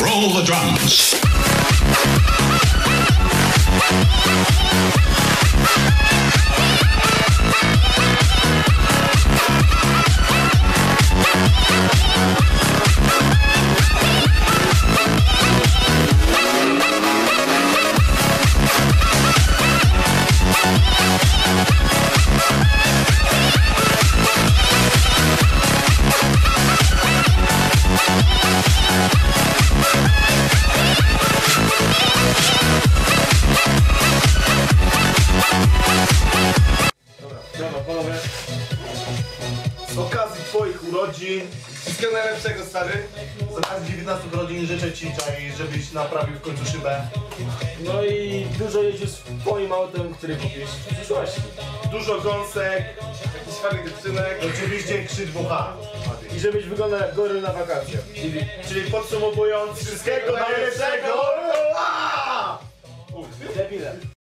Roll the drums. panowie. Z okazji twoich urodzin. Wszystkiego najlepszego, stary. Z okazji 19 urodzin życzę ci, czaj, żebyś naprawił w końcu szybę. No i dużo jeździsz twoim autem, który kupisz w przyszłości. Dużo gąsek, jakiś fajny dziewczynek. Oczywiście krzyk WH. I żebyś wyglądał jak goryl na wakacjach. Czyli, czyli podsumowując, wszystkiego najlepszego! Debile.